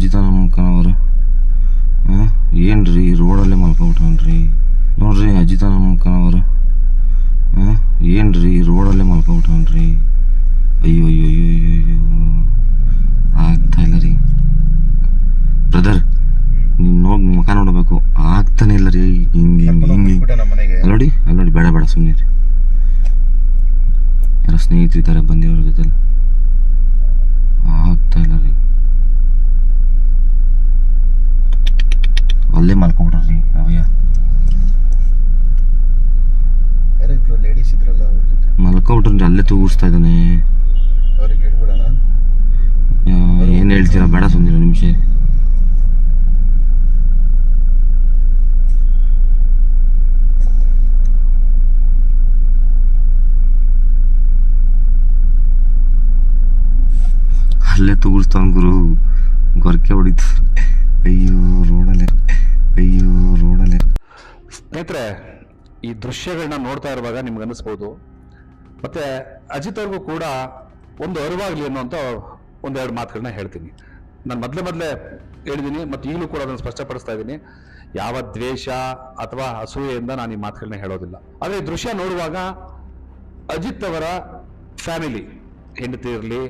ಅಜಿತ ನಮ್ಮ ಹಾಂ? ಏನು ರೀ ರೋಡಲ್ಲೇ ಮಲ್ಕೊಬಿಟ್ರನ್ರಿ? ನೋಡ್ರಿ ಅಜಿತ ನಮ್ಮ ಹಾಂ? ಏನು ರೀ ರೋಡಲ್ಲೇ ಮಲ್ಕೊಬಿಟ್ರನ್ರಿ? ಅಯ್ಯೋ ಅಯ್ಯೋ ಅಯ್ಯೋ ಅಯ್ಯೋ ಅಯ್ಯೋ. ಆಗ್ತಾ ಇಲ್ಲ ರೀ. ಬ್ರದರ್ ನೀನು ನೋಡಿ ಮುಖ ನೋಡಬೇಕು. ಆಗ್ತಾನೆ ಇಲ್ಲ ರೀ. ಹಿಂಗೆ ಹಿಂಗೆ ಹಿಂಗೆ ಅಲ್ಲೋಡಿ ಅಲ್ಲೋಡಿ ಬೇಡ ಬೇಡ ಸುಮ್ಮನೆ ರೀ ಯಾರೋ ಸ್ನೇಹಿತರಿದ್ದಾರೆ ಬಂದಿರೋ ಬಂದಿವ್ರ ಜೊತೆಲಿ ಆಗ್ತಾ ಇಲ್ಲ ರೀ ಅಲ್ಲೇ ಮಲ್ಕೊಂಬಿಡ್ರಿ ಅವಯ್ಯ ಯಾರೋ ಇಬ್ರು ಲೇಡೀಸ್ ಇದ್ರಲ್ಲ ಅವ್ರ ಜೊತೆ ತೂಗಿಸ್ತಾ ಇದ್ದಾನೆ ಏನು ಹೇಳ್ತೀರಾ? ಬೇಡ ಸುಮ್ಮನೆ ನಿಮಿಷ. ಅಲ್ಲೇ ತೂಗಿಸ್ತಾವ ಗುರು. ಗೊರಕೆ ಹೊಡಿತು. ಅಯ್ಯೋ ರೋಡಲ್ಲೇ. ಅಯ್ಯೋ ರೋಡಲ್ಲೇ. ಸ್ನೇಹಿತರೆ ಈ ದೃಶ್ಯಗಳನ್ನ ನೋಡ್ತಾ ಇರುವಾಗ ನಿಮ್ಗೆ ಅನಿಸ್ಬೋದು ಮತ್ತೆ ಅಜಿತ್ ಅವ್ರಿಗೂ ಕೂಡ ಒಂದು ಅರಿವಾಗಲಿ ಅನ್ನುವಂಥ ಒಂದೆರಡು ಮಾತುಗಳನ್ನ ಹೇಳ್ತೀನಿ. ನಾನು ಮೊದಲೇ ಮೊದಲೇ ಹೇಳಿದ್ದೀನಿ ಮತ್ತು ಈಗಲೂ ಕೂಡ ಅದನ್ನು ಸ್ಪಷ್ಟಪಡಿಸ್ತಾ ಇದ್ದೀನಿ ಯಾವ ದ್ವೇಷ ಅಥವಾ ಅಸೂಯೆಯಿಂದ ನಾನು ಈ ಮಾತುಗಳನ್ನ ಹೇಳೋದಿಲ್ಲ. ಆದರೆ ಈ ದೃಶ್ಯ ನೋಡುವಾಗ ಅಜಿತ್ ಅವರ ಫ್ಯಾಮಿಲಿ, ಹೆಂಡತಿ ಇರಲಿ,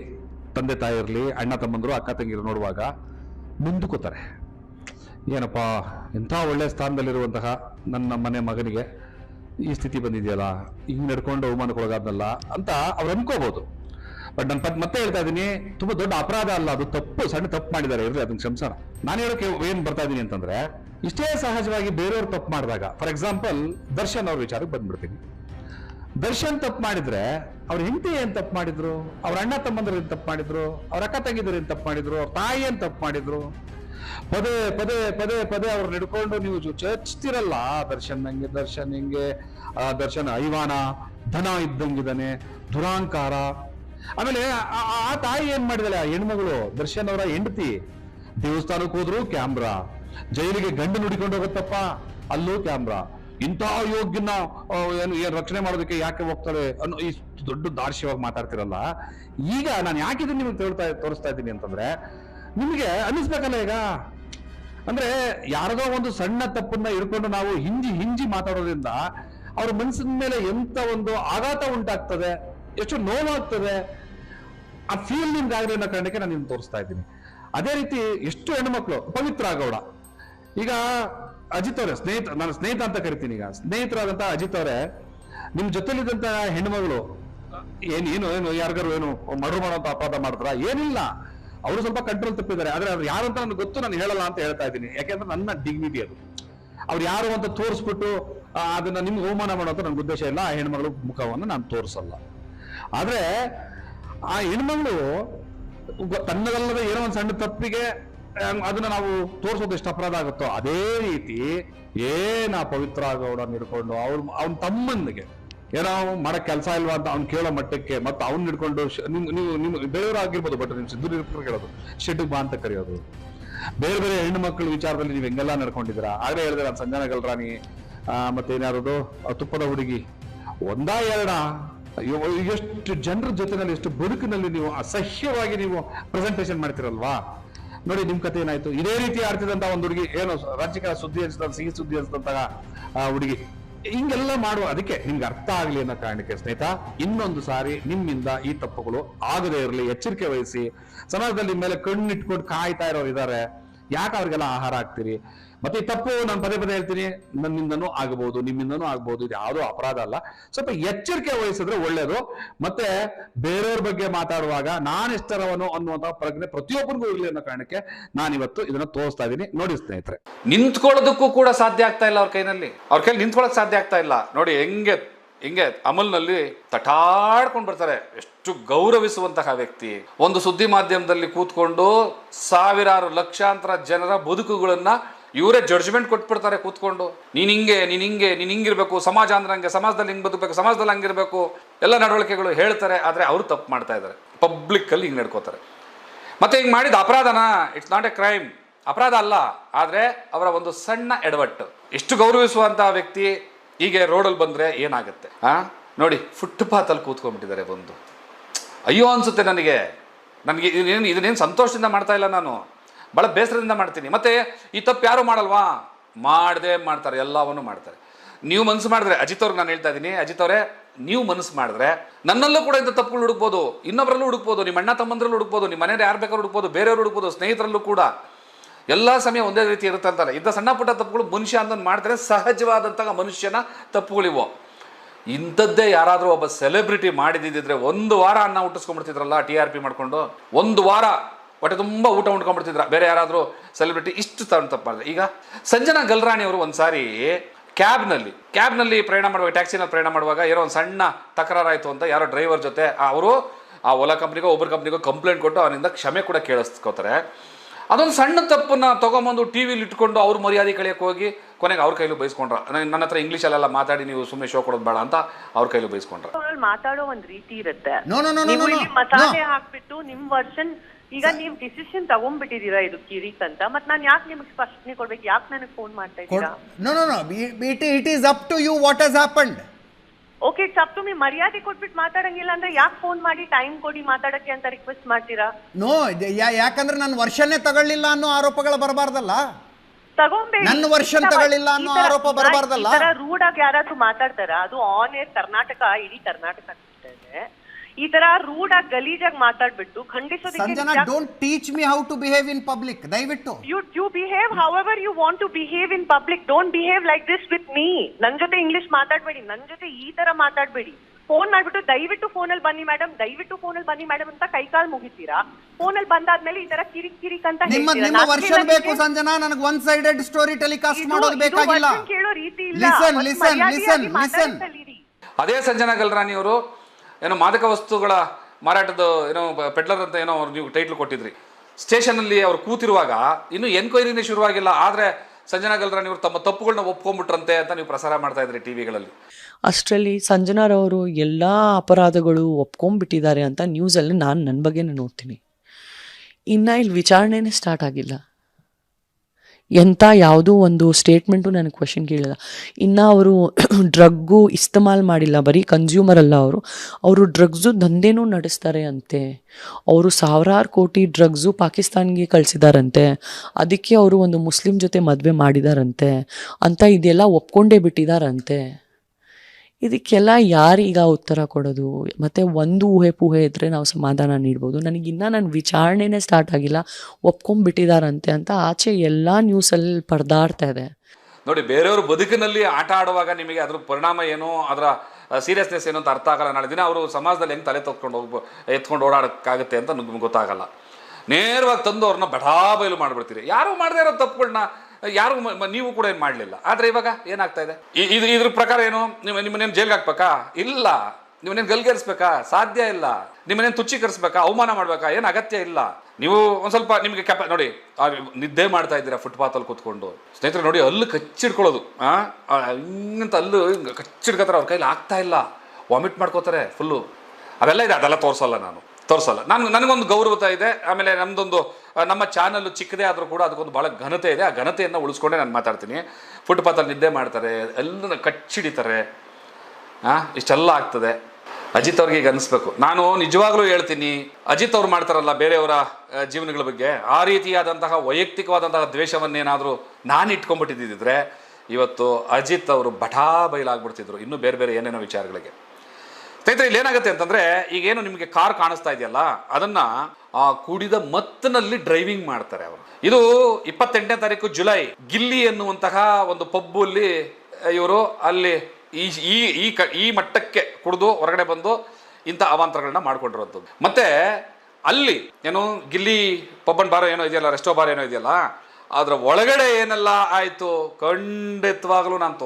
ತಂದೆ ತಾಯಿ ಇರಲಿ, ಅಣ್ಣ ತಮ್ಮಂದರು, ಅಕ್ಕ ತಂಗಿರು ನೋಡುವಾಗ ಮುಂದಕ್ಕೋತಾರೆ ಏನಪ್ಪ ಇಂಥ ಒಳ್ಳೆಯ ಸ್ಥಾನದಲ್ಲಿರುವಂತಹ ನನ್ನ ಮನೆ ಮಗನಿಗೆ ಈ ಸ್ಥಿತಿ ಬಂದಿದೆಯಲ್ಲ, ಹಿಂಗೆ ನಡ್ಕೊಂಡು ಅವಮಾನಕ್ಕೊಳಗಾದ್ನಲ್ಲ ಅಂತ ಅವ್ರು ಅನ್ಕೋಬಹುದು ಬಟ್ ನಾನು ಪದ್ ಮತ್ತೆ ಹೇಳ್ತಾ ಇದ್ದೀನಿ ತುಂಬಾ ದೊಡ್ಡ ಅಪರಾಧ ಅಲ್ಲ, ಅದು ತಪ್ಪು, ಸಣ್ಣ ತಪ್ಪು ಮಾಡಿದ್ದಾರೆ, ಇರ್ಲಿ ಅದನ್ನ ಕ್ಷಮಿಸೋಣ. ನಾನು ಹೇಳೋಕೆ ಏನು ಬರ್ತಾ ಇದ್ದೀನಿ ಅಂತಂದ್ರೆ, ಇಷ್ಟೇ ಸಹಜವಾಗಿ ಬೇರೆಯವ್ರು ತಪ್ಪು ಮಾಡಿದಾಗ ಫಾರ್ ಎಕ್ಸಾಂಪಲ್ ದರ್ಶನ್ ಅವ್ರ ವಿಚಾರಕ್ಕೆ ಬಂದ್ಬಿಡ್ತೀನಿ. ದರ್ಶನ್ ತಪ್ಪು ಮಾಡಿದ್ರೆ, ಅವ್ರ ಹೆಂಡತಿ ಏನ್ ತಪ್ಪು ಮಾಡಿದ್ರು? ಅವ್ರ ಅಣ್ಣ ತಮ್ಮಂದ್ರ ಏನ್ ತಪ್ಪು ಮಾಡಿದ್ರು? ಅವ್ರ ಅಕ್ಕ ತಂಗಿದ್ರು ಏನ್ ತಪ್ಪು ಮಾಡಿದ್ರು? ಅವ್ರ ತಾಯಿ ಏನ್ ತಪ್ಪು ಮಾಡಿದ್ರು? ಪದೇ ಪದೇ ಪದೇ ಪದೇ ಅವ್ರನ್ನ ಹಿಡ್ಕೊಂಡು ನೀವು ಚರ್ಚ್ತಿರಲ್ಲ ದರ್ಶನ್ ನಂಗೆ ದರ್ಶನ್ ಹಿಂಗೆ ಆ, ದರ್ಶನ್ ಐವಾನ ಧನ ಇದ್ದಂಗಿದ್ದಾನೆ ದುರಾಂಕಾರ. ಆಮೇಲೆ ಆ- ತಾಯಿ ಏನ್ ಮಾಡಿದಾಳೆ ಆ ಹೆಣ್ಮಗಳು ದರ್ಶನ್ ಅವರ ಹೆಂಡತಿ? ದೇವಸ್ಥಾನಕ್ಕೆ ಹೋದ್ರು ಕ್ಯಾಮ್ರಾ. ಜೈಲಿಗೆ ಗಂಡು ನುಡಿಕೊಂಡು ಹೋಗುತ್ತಪ್ಪ ಅಲ್ಲೂ ಕ್ಯಾಮ್ರಾ. ಇಂತಹ ಯೋಗ್ಯನ ಏನು ಏನು ರಕ್ಷಣೆ ಮಾಡೋದಕ್ಕೆ ಯಾಕೆ ಹೋಗ್ತಾಳೆ ಅನ್ನೋ ಈ ದೊಡ್ಡ ದಾರ್ಶ್ಯವಾಗಿ ಮಾತಾಡ್ತಿರಲ್ಲ. ಈಗ ನಾನು ಯಾಕೆ ನಿಮ್ಗೆ ನಿಮಗೆ ತೋರ್ತಾ ತೋರಿಸ್ತಾ ಇದ್ದೀನಿ ಅಂತಂದ್ರೆ ನಿಮಗೆ ಅನ್ನಿಸ್ಬೇಕಲ್ಲ ಈಗ? ಅಂದ್ರೆ ಯಾರದೋ ಒಂದು ಸಣ್ಣ ತಪ್ಪನ್ನ ಇಟ್ಕೊಂಡು ನಾವು ಹಿಂಜಿ ಹಿಂಜಿ ಮಾತಾಡೋದ್ರಿಂದ ಅವ್ರ ಮನಸ್ಸಿನ ಮೇಲೆ ಎಂತ ಒಂದು ಆಘಾತ ಉಂಟಾಗ್ತದೆ, ಎಷ್ಟು ನೋವಾಗ್ತದೆ, ಆ ಫೀಲ್ ನಿಮ್ಗೆ ಅನ್ನೋ ಕಾರಣಕ್ಕೆ ನಾನು ನಿಮ್ಗೆ ತೋರಿಸ್ತಾ ಇದ್ದೀನಿ. ಅದೇ ರೀತಿ ಎಷ್ಟು ಹೆಣ್ಮಕ್ಳು, ಪವಿತ್ರ ಗೌಡ. ಈಗ ಅಜಿತ್ ಅವರೇ, ಸ್ನೇಹಿತ, ನಾನು ಸ್ನೇಹಿತ ಅಂತ ಕರಿತೀನಿ ಈಗ. ಸ್ನೇಹಿತರಾದಂತ ಅಜಿತ್ ಅವರೇ, ನಿಮ್ ಜೊತೆಲಿದ್ದಂತ ಹೆಣ್ಮಗಳು ಏನೇನು ಏನು ಯಾರಿಗಾರು ಏನು ಮರ್ಡರ್ ಮಾಡೋಂತ ಅಪರಾಧ ಮಾಡಿದ್ರ ಏನಿಲ್ಲ. ಅವರು ಸ್ವಲ್ಪ ಕಂಟ್ರೋಲ್ ತಪ್ಪಿದ್ದಾರೆ, ಆದ್ರೆ ಅವ್ರು ಯಾರು ಅಂತ ನನಗೆ ಗೊತ್ತು, ನಾನು ಹೇಳಲ್ಲ ಅಂತ ಹೇಳ್ತಾ ಇದ್ದೀನಿ. ಯಾಕೆಂದ್ರೆ ನನ್ನ ಡಿಗ್ನಿಟಿ ಅದು. ಅವ್ರು ಯಾರು ಅಂತ ತೋರಿಸ್ಬಿಟ್ಟು ಅದನ್ನ ನಿಮ್ಗೆ ಅವಮಾನ ಅಂತ ನನ್ಗೆ ಉದ್ದೇಶ ಇಲ್ಲ, ಆ ಹೆಣ್ಮಗಳು ಮುಖವನ್ನು ನಾನು ತೋರಿಸಲ್ಲ. ಆದ್ರೆ, ಆ ಹೆಣ್ಮಗಳು ತನ್ನದಲ್ಲದೆ ಏನೋ ಒಂದು ಸಣ್ಣ ತಪ್ಪಿಗೆ ಅದನ್ನ ನಾವು ತೋರಿಸೋದು ಎಷ್ಟು ಅಪರಾಧ ಆಗುತ್ತೋ, ಅದೇ ರೀತಿ, ಏನ ಪವಿತ್ರ ಗೌಡ ಹಿಡ್ಕೊಂಡು ಅವ್ರ ಅವ್ನ ತಮ್ಮನಿಗೆ ಏನೋ ಮಾಡಕ್ ಕೆಲಸ ಇಲ್ವಾ ಅಂತ ಅವ್ನು ಕೇಳೋ ಮಟ್ಟಕ್ಕೆ ಮತ್ತೆ ಅವ್ನ ಹಿಡ್ಕೊಂಡು ನಿಮ್ ನೀವು ನಿಮ್ ಬೇರೆಯವ್ರು ಆಗಿರ್ಬೋದು ಬಟ್ ನಿಮ್ ಸಿದ್ದು ನಿರ್ಪರು ಕೇಳೋದು. ಶೆಡ್ ಬಾ ಅಂತ ಕರೆಯೋದು. ಬೇರೆ ಬೇರೆ ಹೆಣ್ಣು ಮಕ್ಕಳ ವಿಚಾರದಲ್ಲಿ ನೀವು ಹೆಂಗೆಲ್ಲ ನಡ್ಕೊಂಡಿದ್ದೀರಾ? ಆಗಲೇ ಹೇಳಿದ್ರೆ ನಾನು ಸಂಜನಾ ಗಲ್ರಾಣಿ ಮತ್ತೆ ತುಪ್ಪದ ಹುಡುಗಿ. ಒಂದಾ ಎರಡ? ಎಷ್ಟು ಜನರ ಜೊತೆನಲ್ಲಿ, ಎಷ್ಟು ಬದುಕಿನಲ್ಲಿ ನೀವು ಅಸಹ್ಯವಾಗಿ ನೀವು ಪ್ರೆಸೆಂಟೇಷನ್ ಮಾಡ್ತಿರಲ್ವಾ? ನೋಡಿ, ನಿಮ್ ಕತೆ ಏನಾಯ್ತು? ಇದೇ ರೀತಿ ಆಡ್ತಿದಂತ ಒಂದು ಹುಡುಗಿ, ಏನು ರಾಜ್ಯಕ್ಕೆ ಸುದ್ದಿ ಹಂಚಿದ ಸಿಹಿ ಸುದ್ದಿ ಆ, ಹುಡುಗಿ. ಹಿಂಗೆಲ್ಲ ಮಾಡುವ, ಅದಕ್ಕೆ ನಿಮ್ಗೆ ಅರ್ಥ ಆಗಲಿ ಅನ್ನೋ ಕಾರಣಕ್ಕೆ ಸ್ನೇಹಿತ, ಇನ್ನೊಂದು ಸಾರಿ ನಿಮ್ಮಿಂದ ಈ ತಪ್ಪುಗಳು ಆಗದೇ ಇರಲಿ, ಎಚ್ಚರಿಕೆ ವಹಿಸಿ. ಸಮಾಜದಲ್ಲಿ ಮೇಲೆ ಕಣ್ಣಿಟ್ಕೊಂಡು ಕಾಯ್ತಾ ಇರೋರು ಇದ್ದಾರೆ ಯಾಕೆ ಅವ್ರಿಗೆಲ್ಲ ಆಹಾರ ಹಾಕ್ತೀರಿ? ಮತ್ತೆ ಈ ತಪ್ಪು ನಾನು ಪದೇ ಪದೇ ಹೇಳ್ತೀನಿ, ನನ್ನಿಂದನೂ ಆಗಬಹುದು, ನಿಮ್ಮಿಂದನೂ ಆಗಬಹುದು, ಇದು ಯಾವುದೋ ಅಪರಾಧ ಅಲ್ಲ. ಸ್ವಲ್ಪ ಎಚ್ಚರಿಕೆ ವಹಿಸಿದ್ರೆ ಒಳ್ಳೇದು. ಮತ್ತೆ ಬೇರೆಯವ್ರ ಬಗ್ಗೆ ಮಾತಾಡುವಾಗ ನಾನೆಷ್ಟರವನು ಅನ್ನುವಂತಹ ಪ್ರಜ್ಞೆ ಪ್ರತಿಯೊಬ್ಬರಿಗೂ ಇರಲಿ ಅನ್ನೋ ಕಾರಣಕ್ಕೆ ನಾನಿವತ್ತು ಇದನ್ನ ತೋರಿಸ್ತಾ ಇದ್ದೀನಿ. ನೋಡಿ ಸ್ನೇಹಿತರೆ. ನಿಂತ್ಕೊಳ್ಳೋದಕ್ಕೂ ಕೂಡ ಸಾಧ್ಯ ಆಗ್ತಾ ಇಲ್ಲ ಅವ್ರ ಕೈನಲ್ಲಿ. ಅವ್ರ ಕೈಲಿ ನಿಂತ್ಕೊಳ್ಳೋಕೆ ಸಾಧ್ಯ ಆಗ್ತಾ ಇಲ್ಲ. ನೋಡಿ ಹೆಂಗೆ, ಹಿಂಗೆ ಅಮಲ್ನಲ್ಲಿ ತಟಾಡ್ಕೊಂಡು ಬರ್ತಾರೆ. ಎಷ್ಟು ಗೌರವಿಸುವಂತಹ ವ್ಯಕ್ತಿ. ಒಂದು ಸುದ್ದಿ ಮಾಧ್ಯಮದಲ್ಲಿ ಕೂತ್ಕೊಂಡು ಸಾವಿರಾರು ಲಕ್ಷಾಂತರ ಜನರ ಬದುಕುಗಳನ್ನ ಇವರೇ ಜಡ್ಜ್ಮೆಂಟ್ ಕೊಟ್ಬಿಡ್ತಾರೆ ಕೂತ್ಕೊಂಡು, ನೀನು ಹಿಂಗೆ ನೀನು ಹಿಂಗೆ, ನೀನು ಹಿಂಗಿರಬೇಕು, ಸಮಾಜ ಅಂದ್ರೆ ಹಂಗೆ, ಸಮಾಜದಲ್ಲಿ ಹಿಂಗೆ ಬದುಕಬೇಕು, ಸಮಾಜದಲ್ಲಿ ಹಂಗಿರಬೇಕು, ಎಲ್ಲ ನಡವಳಿಕೆಗಳು ಹೇಳ್ತಾರೆ, ಆದರೆ ಅವರು ತಪ್ಪು ಮಾಡ್ತಾ ಇದ್ದಾರೆ. ಪಬ್ಲಿಕ್ಕಲ್ಲಿ ಹಿಂಗೆ ನಡ್ಕೋತಾರೆ. ಮತ್ತೆ ಹಿಂಗೆ ಮಾಡಿದ ಅಪರಾಧನ? ಇಟ್ಸ್ ನಾಟ್ ಎ ಕ್ರೈಮ್ ಅಪರಾಧ ಅಲ್ಲ, ಆದರೆ ಅವರ ಒಂದು ಸಣ್ಣ ಎಡವಟ್ಟು. ಎಷ್ಟು ಗೌರವಿಸುವಂತಹ ವ್ಯಕ್ತಿ ಹೀಗೆ ರೋಡಲ್ಲಿ ಬಂದರೆ ಏನಾಗುತ್ತೆ? ಹಾಂ ನೋಡಿ ಫುಟ್ಪಾತಲ್ಲಿ ಕೂತ್ಕೊಂಡ್ಬಿಟ್ಟಿದ್ದಾರೆ ಬಂದು. ಅಯ್ಯೋ ಅನ್ಸುತ್ತೆ ನನಗೆ. ನನಗೆ ಇದನ್ನೇನು ಇದನ್ನೇನು ಸಂತೋಷದಿಂದ ಮಾಡ್ತಾ ಇಲ್ಲ ನಾನು. ಭಾಳ ಬೇಸರದಿಂದ ಮಾಡ್ತೀನಿ. ಮತ್ತೆ ಈ ತಪ್ಪು ಯಾರು ಮಾಡಲ್ವಾ? ಮಾಡದೆ ಮಾಡ್ತಾರೆ, ಎಲ್ಲವನ್ನು ಮಾಡ್ತಾರೆ. ನೀವು ಮನಸ್ಸು ಮಾಡಿದ್ರೆ, ಅಜಿತ್ ಅವ್ರಿಗೆ ನಾನು ಹೇಳ್ತಾ ಇದ್ದೀನಿ, ಅಜಿತ್ ಅವರೇ, ನೀವು ಮನಸ್ಸು ಮಾಡಿದ್ರೆ ನನ್ನಲ್ಲೂ ಕೂಡ ಇಂಥ ತಪ್ಪುಗಳು ಹುಡುಕ್ಬೋದು ಇನ್ನೊಬ್ಬರಲ್ಲೂ ಹುಡುಕ್ಬೋದು, ನಿಮ್ಮ ಅಣ್ಣ ತಮ್ಮಂದ್ರಲ್ಲೂ ಹುಡುಕ್ಬೋದು, ನಿಮ್ಮ ಮನೆಯವ್ರು ಯಾರು ಬೇಕಾದ್ರೂ ಹುಡುಕ್ಬೋದು, ಬೇರೆಯವರು ಹುಡುಕ್ಬೋದು, ಸ್ನೇಹಿತರಲ್ಲೂ ಕೂಡ. ಎಲ್ಲ ಸಮಯ ಒಂದೇ ರೀತಿ ಇರುತ್ತೆ ಅಂತಾರೆ. ಇಂಥ ಸಣ್ಣ ಪುಟ್ಟ ತಪ್ಪುಗಳು ಮನುಷ್ಯ ಅಂದನ್ನು ಮಾಡಿದ್ರೆ ಸಹಜವಾದಂತಹ ಮನುಷ್ಯನ ತಪ್ಪುಗಳಿವು. ಇಂಥದ್ದೇ ಯಾರಾದರೂ ಒಬ್ಬ ಸೆಲೆಬ್ರಿಟಿ ಮಾಡಿದ್ದಿದ್ರೆ ಒಂದು ವಾರ ಅನ್ನ ಹುಟ್ಟಿಸ್ಕೊಂಡ್ಬಿಡ್ತಿದ್ರಲ್ಲ ಟಿ ಆರ್ ಪಿ ಮಾಡಿಕೊಂಡು? ಒಂದು ವಾರ. ಹೊಟ್ಟೆ ತುಂಬ ಊಟ ಉಂಡ್ಕೊಂಡ್ಬಿಡ್ತಿದ್ರ ಬೇರೆ ಯಾರಾದರೂ ಸೆಲೆಬ್ರಿಟಿ ಇಷ್ಟು ತಗೊಂಡು ತಪ್ಪಾದ್ರೆ. ಈಗ ಸಂಜನಾ ಗಲ್ರಾಣಿ ಅವರು ಒಂದ್ಸಾರಿ ಕ್ಯಾಬ್ನಲ್ಲಿ ಕ್ಯಾಬ್ನಲ್ಲಿ ಪ್ರಯಾಣ ಮಾಡುವಾಗ ಟ್ಯಾಕ್ಸಿನಲ್ಲಿ ಪ್ರಯಾಣ ಮಾಡುವಾಗ ಏನೋ ಒಂದು ಸಣ್ಣ ತಕರಾರಾಯಿತು ಅಂತ ಯಾರೋ ಡ್ರೈವರ್ ಜೊತೆ ಅವರು ಆ ಓಲಾ ಕಂಪ್ನಿಗೋ ಒಬ್ಬರು ಕಂಪ್ನಿಗೋ ಕಂಪ್ಲೇಂಟ್ ಕೊಟ್ಟು ಅವನಿಂದ ಕ್ಷಮೆ ಕೂಡ ಕೇಳಿಸ್ಕೋತಾರೆ. ಅದೊಂದು ಸಣ್ಣ ತಪ್ಪನ್ನ ತೊಗೊಂಬಂದು ಟಿ ವಿಲಿ ಇಟ್ಕೊಂಡು ಅವ್ರ ಮರ್ಯಾದೆ ಕಳಿಯಕ್ಕೆ ಹೋಗಿ ಕೊನೆಗೆ ಅವ್ರ ಕೈಲೂ ಬೈಸ್ಕೊಂಡ್ರ. ನನ್ನ ಹತ್ರ ಇಂಗ್ಲೀಷಲ್ಲೆಲ್ಲ ಮಾತಾಡಿ ನೀವು ಸುಮ್ಮನೆ ಶೋ ಕೊಡೋದು ಬೇಡ ಅಂತ ಅವ್ರ ಕೈಲೂ ಬೈಸ್ಕೊಂಡ್ರ. ಮಾತಾಡೋ ಒಂದು ರೀತಿ ಇರುತ್ತೆ. No, no, no, no, ನೀವು no, ಇಲ್ಲಿ no. ಮಸಾಲೆ ಹಾಕ್ಬಿಟ್ಟು ನಿಮ್ ವರ್ಷನ್ ಈಗ ನೀವು ಡಿಸಿಷನ್ ತಗೊಂಡ್ಬಿಟ್ಟಿದೀರಾ ಇದು ಕಿರಿಕ್ ಅಂತ? ಮತ್ತೆ ನಾನು ಯಾಕೆ ನಿಮಗೆ ಸ್ಪಷ್ಟನೆ ಕೊಡ್ಬೇಕು? ಯಾಕೆ ನನಗೆ ಫೋನ್ ಮಾಡ್ತಾ ಇದ್ದೀರಾ? No no no It, it is up to you what has happened. Okay it's to me ಮರ್ಯಾದೆ ಕೊಟ್ಬಿಟ್ಟು ಮಾತಾಡಂಗಿಲ್ಲ ಅಂದ್ರೆ ಯಾಕೆ ಫೋನ್ ಮಾಡಿ ಟೈಮ್ ಕೊಡಿ ಮಾತಾಡಕ್ಕೆ ಅಂತ ರಿಕ್ವೆಸ್ಟ್ ಮಾಡ್ತೀರಾ? ನೋ ಯಾಕಂದ್ರೆ ನಾನು ವರ್ಷನೇ ತಗೊಳ್ಳಿಲ್ಲ ಅನ್ನೋ ಆರೋಪಗಳು ಬರಬಾರ್ದಲ್ಲ? ತಗೊಂಬೇಡಿ. ನನ್ನ ವರ್ಷನ್ ತಗೊಳ್ಳಿಲ್ಲ ಅನ್ನೋ ಆರೋಪ ಬರಬಾರ್ದಲ್ಲ? ರೂಡ್ ಆಗಿ ಯಾರಾದ್ರೂ ಮಾತಾಡ್ತಾರ? ಅದು ಆನ್ ಏರ್ ಕರ್ನಾಟಕ ಇಡೀ ಕರ್ನಾಟಕ ಇದೆ ಈ ತರ ರೂಡ್ ಆಗಿ ಗಲೀಜಾಗಿ ಮಾತಾಡ್ಬಿಟ್ಟು ಖಂಡಿಸೋದಕ್ಕೆ don't teach me how to behave in public ದಯವಿಟ್ಟು. You behave behave however you want to behave in public don't behave like this with me. ನನ್ ಜೊತೆ ಇಂಗ್ಲಿಷ್ ಮಾತಾಡ್ಬೇಡಿ. ನನ್ ಜೊತೆ ಈ ತರ ಮಾತಾಡ್ಬೇಡಿ. ಫೋನ್ ಮಾಡ್ಬಿಟ್ಟು ದಯವಿಟ್ಟು ಫೋನಲ್ಲಿ ಬನ್ನಿ ಮೇಡಮ್ ದಯವಿಟ್ಟು ಫೋನಲ್ಲಿ ಬನ್ನಿ ಮೇಡಮ್ ಅಂತ ಕೈಕಾಲ್ ಮುಗಿತೀರಾ? ಫೋನಲ್ಲಿ ಬಂದಾದ್ಮೇಲೆ ಈ ತರ ಕಿರಿಕ್ ಕಿರಿಕ್ ಅಂತ ನಿಮ್ಮ ಹೇಳ್ತೀರಾ. ನಿಮ್ಮ ವರ್ಷನ್ ಬೇಕು ಸಂಜನಾ. ನನಗೆ ಒನ್ ಸೈಡೆಡ್ ಸ್ಟೋರಿ ಟೆಲಿಕಾಸ್ಟ್ ಮಾಡೋದು ಇದು ಬೇಕಾಗಿಲ್ಲ. ಕೇಳೋ ರೀತಿ ಇಲ್ಲ. ಲಿಸನ್ ಲಿಸನ್ ಲಿಸನ್ ಲಿಸನ್ ಅದೇ ಸಂಜನಾ ಗಲ್ರಾಣಿ ಅವರು ಏನೋ ಮಾದಕ ವಸ್ತುಗಳ ಮಾರಾಟದ ಏನೋ ಪೆಡ್ಲರ್ ಅಂತ ಏನೋ ಅವ್ರು ನೀವು ಟೈಟ್ಲ್ ಕೊಟ್ಟಿದ್ರಿ. ಸ್ಟೇಷನಲ್ಲಿ ಅವರು ಕೂತಿರುವಾಗ ಇನ್ನೂ ಎನ್ಕ್ವೈರಿನೇ ಶುರುವಾಗಿಲ್ಲ. ಆದರೆ ಸಂಜನಾ ಗಲ್ರಾನ್ ಇವರು ತಮ್ಮ ತಪ್ಪುಗಳನ್ನ ಒಪ್ಕೊಂಡ್ಬಿಟ್ರಂತೆ ಅಂತ ನೀವು ಪ್ರಸಾರ ಮಾಡ್ತಾ ಇದ್ರಿ ಟಿವಿಗಳಲ್ಲಿ. ಅಷ್ಟರಲ್ಲಿ ಸಂಜನಾರವರು ಎಲ್ಲ ಅಪರಾಧಗಳು ಒಪ್ಕೊಂಡ್ಬಿಟ್ಟಿದ್ದಾರೆ ಅಂತ ನ್ಯೂಸಲ್ಲಿ ನಾನು ನನ್ನ ಬಗ್ಗೆನೇ ನೋಡ್ತೀನಿ. ಇನ್ನು ಇಲ್ಲಿ ವಿಚಾರಣೆನೇ ಸ್ಟಾರ್ಟ್ ಆಗಿಲ್ಲ. ಎಂಥ ಯಾವುದೂ ಒಂದು ಸ್ಟೇಟ್ಮೆಂಟು ನನಗೆ ಕ್ವಶನ್ ಕೇಳಿಲ್ಲ. ಇನ್ನು ಅವರು ಡ್ರಗ್ಗು ಇಸ್ತಮಾಲ್ ಮಾಡಿಲ್ಲ, ಬರೀ ಕನ್ಸ್ಯೂಮರ್ ಅಲ್ಲ ಅವರು. ಅವರು ಡ್ರಗ್ಸು ದಂಧೆನೂ ನಡೆಸ್ತಾರೆ ಅಂತೆ. ಅವರು ಸಾವಿರಾರು ಕೋಟಿ ಡ್ರಗ್ಸು ಪಾಕಿಸ್ತಾನ್ಗೆ ಕಳಿಸಿದಾರಂತೆ. ಅದಕ್ಕೆ ಅವರು ಒಂದು ಮುಸ್ಲಿಂ ಜೊತೆ ಮದುವೆ ಮಾಡಿದಾರಂತೆ. ಅಂತ ಇದೆಲ್ಲ ಒಪ್ಕೊಂಡೇ ಬಿಟ್ಟಿದಾರಂತೆ. ಇದಕ್ಕೆಲ್ಲ ಯಾರೀಗ ಉತ್ತರ ಕೊಡೋದು? ಮತ್ತು ಒಂದು ಊಹೆ ಪೂಹೆ ಇದ್ದರೆ ನಾವು ಸಮಾಧಾನ ನೀಡ್ಬೋದು. ನನಗಿನ್ನ ನನ್ನ ವಿಚಾರಣೆನೇ ಸ್ಟಾರ್ಟ್ ಆಗಿಲ್ಲ. ಒಪ್ಕೊಂಡ್ಬಿಟ್ಟಿದಾರಂತೆ ಅಂತ ಆಚೆ ಎಲ್ಲ ನ್ಯೂಸಲ್ಲಿ ಪರದಾಡ್ತಾ ಇದೆ. ನೋಡಿ, ಬೇರೆಯವ್ರ ಬದುಕಿನಲ್ಲಿ ಆಟ ಆಡುವಾಗ ನಿಮಗೆ ಅದ್ರ ಪರಿಣಾಮ ಏನು? ಅದರ ಸೀರಿಯಸ್ನೆಸ್ ಏನು ಅಂತ ಅರ್ಥ ಆಗಲ್ಲ. ನಾಳೆ ದಿನ ಅವರು ಸಮಾಜದಲ್ಲಿ ಹೆಂಗೆ ತಲೆ ತೊತ್ಕೊಂಡು ಹೋಗ್ಬೋ, ಎತ್ಕೊಂಡು ಓಡಾಡೋಕ್ಕಾಗುತ್ತೆ ಅಂತ ನಿಮ್ಗೆ ಗೊತ್ತಾಗಲ್ಲ. ನೇರವಾಗಿ ತಂದು ಅವ್ರನ್ನ ಬಡಾಬೈಲು ಮಾಡಿಬಿಡ್ತೀರಿ. ಯಾರು ಮಾಡದೇ ಇರೋ ತಪ್ಪುಗಳನ್ನ ಯಾರು ನೀವು ಕೂಡ ಏನು ಮಾಡಲಿಲ್ಲ. ಆದರೆ ಇವಾಗ ಏನಾಗ್ತಾ ಇದೆ? ಇದು ಇದ್ರ ಪ್ರಕಾರ ಏನು? ನಿಮ್ಮ ನಿಮ್ಮನ್ನೇನು ಜೈಲ್ಗೆ ಹಾಕ್ಬೇಕಾ? ಇಲ್ಲ. ನಿಮ್ಮನ್ನೇನು ಗಲ್ಗೇರಿಸ್ಬೇಕಾ? ಸಾಧ್ಯ ಇಲ್ಲ. ನಿಮ್ಮನ್ನೇನು ತುಚ್ಛೀಕರಿಸ್ಬೇಕಾ? ಅವಮಾನ ಮಾಡ್ಬೇಕಾ? ಏನು ಅಗತ್ಯ ಇಲ್ಲ. ನೀವು ಒಂದು ಸ್ವಲ್ಪ ನಿಮಗೆ ಕೆಪ ನೋಡಿ ನಿದ್ದೆ ಮಾಡ್ತಾ ಇದ್ದೀರಾ ಫುಟ್ಪಾತಲ್ಲಿ ಕೂತ್ಕೊಂಡು. ಸ್ನೇಹಿತರೆ, ನೋಡಿ ಅಲ್ಲು ಕಚ್ಚಿಡ್ಕೊಳ್ಳೋದು. ಹಿಂಗಂತ ಅಲ್ಲು ಕಚ್ಚಿಡ್ಕೊತಾರೆ, ಅವ್ರ ಕೈಲಿ ಆಗ್ತಾ ಇಲ್ಲ. ವಾಮಿಟ್ ಮಾಡ್ಕೋತಾರೆ ಫುಲ್ಲು ಅವೆಲ್ಲ ಇದೆ, ಅದೆಲ್ಲ ತೋರಿಸಲ್ಲ ನಾನು. ತೋರಿಸಲ್ಲ. ನಾನು ನನಗೊಂದು ಗೌರವತ ಇದೆ. ಆಮೇಲೆ ನಮ್ಮದೊಂದು ನಮ್ಮ ಚಾನಲ್ ಚಿಕ್ಕದೇ ಆದರೂ ಕೂಡ ಅದಕ್ಕೊಂದು ಭಾಳ ಘನತೆ ಇದೆ. ಆ ಘನತೆಯನ್ನು ಉಳಿಸ್ಕೊಂಡೆ ನಾನು ಮಾತಾಡ್ತೀನಿ. ಫುಟ್ಪಾತಲ್ಲಿ ನಿದ್ದೆ ಮಾಡ್ತಾರೆ ಎಲ್ಲ ಕಚ್ಚಿಡಿತಾರೆ ಹಾಂ ಇಷ್ಟೆಲ್ಲ ಆಗ್ತದೆ. ಅಜಿತ್ ಅವ್ರಿಗೆ ಈಗ ಅನಿಸ್ಬೇಕು. ನಾನು ನಿಜವಾಗ್ಲೂ ಹೇಳ್ತೀನಿ, ಅಜಿತ್ ಅವ್ರು ಮಾಡ್ತಾರಲ್ಲ ಬೇರೆಯವರ ಜೀವನಗಳ ಬಗ್ಗೆ, ಆ ರೀತಿಯಾದಂತಹ ವೈಯಕ್ತಿಕವಾದಂತಹ ದ್ವೇಷವನ್ನೇನಾದರೂ ನಾನು ಇಟ್ಕೊಂಡ್ಬಿಟ್ಟಿದ್ದಿದ್ರೆ, ಇವತ್ತು ಅಜಿತ್ ಅವರು ಬಠಾ ಬಯಲಾಗ್ಬಿಡ್ತಿದ್ರು ಇನ್ನೂ ಬೇರೆ ಬೇರೆ ಏನೇನೋ ವಿಚಾರಗಳಿಗೆ. ಸ್ನೇಹಿತರೆ, ಇಲ್ಲಿ ಏನಾಗುತ್ತೆ ಅಂತಂದ್ರೆ, ಈಗೇನು ನಿಮಗೆ ಕಾರ್ ಕಾಣಿಸ್ತಾ ಇದೆಯಲ್ಲ, ಅದನ್ನ ಆ ಕೂಡಿದ ಮತ್ತಿನಲ್ಲಿ ಡ್ರೈವಿಂಗ್ ಮಾಡ್ತಾರೆ ಅವರು. ಇದು ಇಪ್ಪತ್ತೆಂಟನೇ ತಾರೀಕು ಜುಲೈ, ಗಿಲ್ಲಿ ಎನ್ನುವಂತಹ ಒಂದು ಪಬ್ಬಲ್ಲಿ ಇವರು ಅಲ್ಲಿ ಈ ಈ ಈ ಮಟ್ಟಕ್ಕೆ ಕುಡಿದು ಹೊರಗಡೆ ಬಂದು ಇಂಥ ಅವಾಂತರಗಳನ್ನ ಮಾಡ್ಕೊಂಡಿರೋದು. ಮತ್ತೆ ಅಲ್ಲಿ, ಏನು ಗಿಲ್ಲಿ ಪಬ್ಬನ್ ಬಾರ ಏನೋ ಇದೆಯಲ್ಲ, ರೆಸ್ಟೋ ಬಾರ ಏನೋ ಇದೆಯಲ್ಲ, ಅದರ ಒಳಗಡೆ ಏನೆಲ್ಲ ಆಯಿತು, ಖಂಡಿತವಾಗ್ಲೂ ನಾನು